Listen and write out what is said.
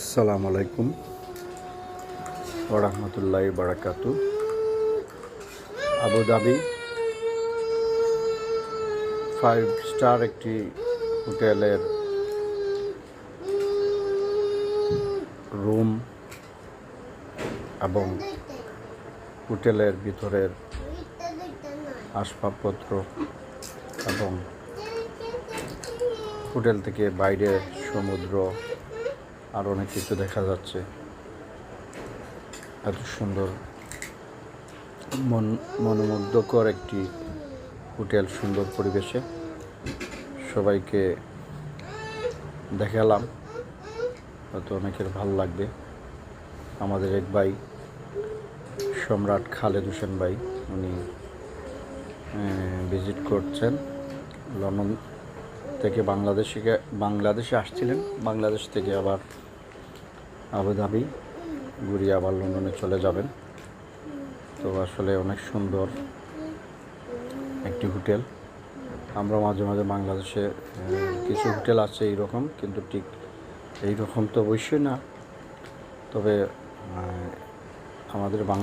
আসসালামু আলাইকুম ওরহমতুল্লাহ বারাকাতু আবুধাবি ফাইভ স্টার একটি হোটেলের রুম এবং হোটেলের ভিতরের আসবাবপত্র এবং হোটেল থেকে বাইরে সমুদ্র আর অনেক কিছু দেখা যাচ্ছে। এত সুন্দর, মন, মনোমুগ্ধকর একটি হোটেল, সুন্দর পরিবেশে। সবাইকে দেখালাম। হয়তো অনেকের ভালো লাগবে। আমাদের এক ভাই, সম্রাট খালেদ হোসেন ভাই, উনি ভিজিট করছেন লন্ডন থেকে বাংলাদেশে বাংলাদেশে আসছিলেন। বাংলাদেশ থেকে আবার আবুধাবি ঘুরিয়ে আবার লন্ডনে চলে যাবেন। তো আসলে অনেক সুন্দর একটি হোটেল। আমরা মাঝে মাঝে বাংলাদেশে কিছু হোটেল আছে এইরকম, কিন্তু ঠিক এই রকম তো অবশ্যই না। তবে আমাদের বাংলা